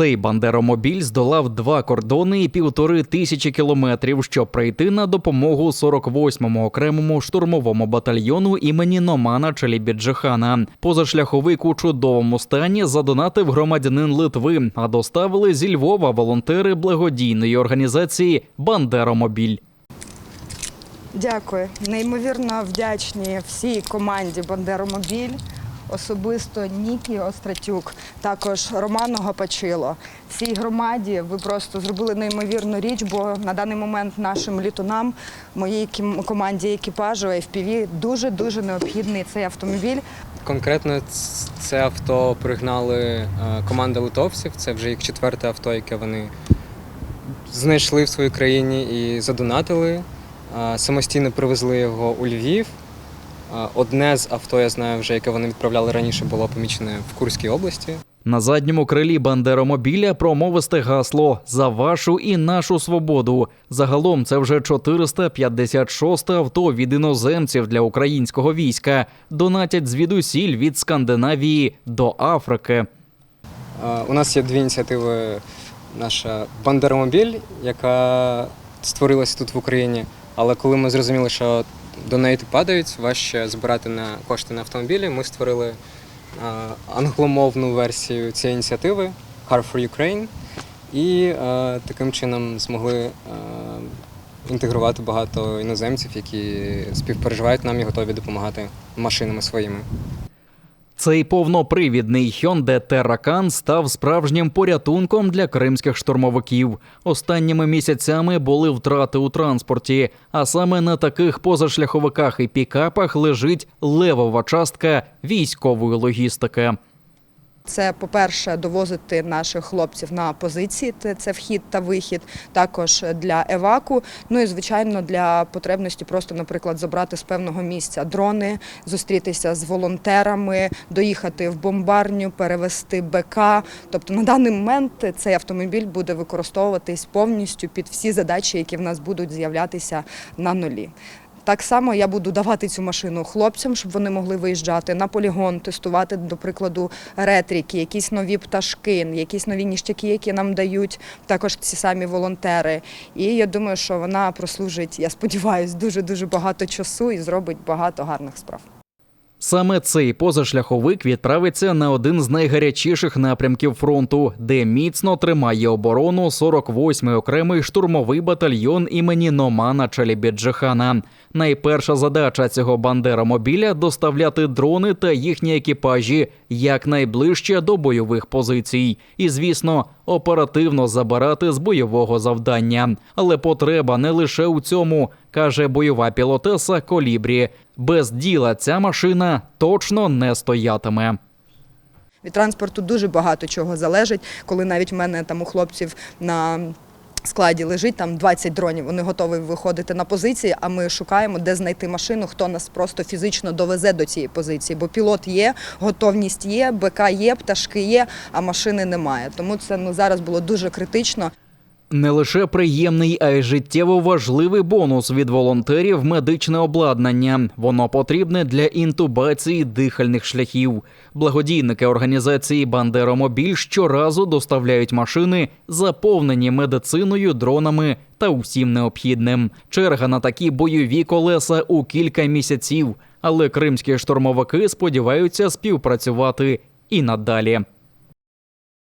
Цей бандеромобіль здолав два кордони і півтори тисячі кілометрів, щоб прийти на допомогу 48-му окремому штурмовому батальйону імені Номана Челібіджихана. Позашляховик у чудовому стані задонатив громадянин Литви, а доставили зі Львова волонтери благодійної організації Бандеромобіль. Дякую. Неймовірно вдячні всій команді Бандеромобіль, особисто Нікі Остратюк, також Роману Гапачило. Всій громаді ви просто зробили неймовірну річ, бо на даний момент нашим літунам, моїй команді екіпажу FPV дуже дуже необхідний цей автомобіль. Конкретно це авто пригнали е, команда литовців. Це вже їх четверте авто, яке вони знайшли в своїй країні і задонатили. Е, Самостійно привезли його у Львів. Одне з авто, я знаю, вже яке вони відправляли раніше, було помічене в Курській області. На задньому крилі бандеромобіля промовисте гасло за вашу і нашу свободу. Загалом це вже 456 авто від іноземців для українського війська. Донатять звідусіль від Скандинавії до Африки. У нас є дві ініціативи. Наша Бандеромобіль, яка створилася тут в Україні. Але коли ми зрозуміли, що донейти падають, важче збирати на кошти на автомобілі, ми створили е, англомовну версію цієї ініціативи Car for Ukraine. І е, таким чином змогли е, інтегрувати багато іноземців, які співпереживають нам і готові допомагати машинами своїми. Цей повнопривідний Hyundai Terracan став справжнім порятунком для кримських штурмовиків. Останніми місяцями були втрати у транспорті, а саме на таких позашляховиках і пікапах лежить левова частка військової логістики. Це, по-перше, довозити наших хлопців на позиції, це- вхід та вихід, також для еваку. Ну і звичайно для потребності просто, наприклад, забрати з певного місця дрони, зустрітися з волонтерами, доїхати в бомбарню, перевести БК. Тобто на даний момент цей автомобіль буде використовуватись повністю під всі задачі, які в нас будуть з'являтися на нулі. Так само я буду давати цю машину хлопцям, щоб вони могли виїжджати на полігон, тестувати, до прикладу, ретріки, якісь нові пташки, якісь нові ніштяки, які нам дають також ці самі волонтери. І я думаю, що вона прослужить, я сподіваюся, дуже дуже багато часу і зробить багато гарних справ. Саме цей позашляховик відправиться на один з найгарячіших напрямків фронту, де міцно тримає оборону 48-й окремий штурмовий батальйон імені Номана Чалібіджихана. Найперша задача цього бандеромобіля доставляти дрони та їхні екіпажі якнайближче до бойових позицій. І, звісно, оперативно забирати з бойового завдання. Але потреба не лише у цьому, каже бойова пілотеса Колібрі. Без діла ця машина точно не стоятиме. Від транспорту дуже багато чого залежить, коли навіть в мене там у хлопців на складі лежить там 20 дронів, вони готові виходити на позиції, а ми шукаємо, де знайти машину, хто нас просто фізично довезе до цієї позиції. Бо пілот є, готовність є, БК є, пташки є, а машини немає. Тому це ну зараз було дуже критично. Не лише приємний, а й життєво важливий бонус від волонтерів медичне обладнання. Воно потрібне для інтубації дихальних шляхів. Благодійники організації Бандеромобіль щоразу доставляють машини, заповнені медициною, дронами та усім необхідним. Черга на такі бойові колеса у кілька місяців. Але кримські штурмовики сподіваються співпрацювати і надалі.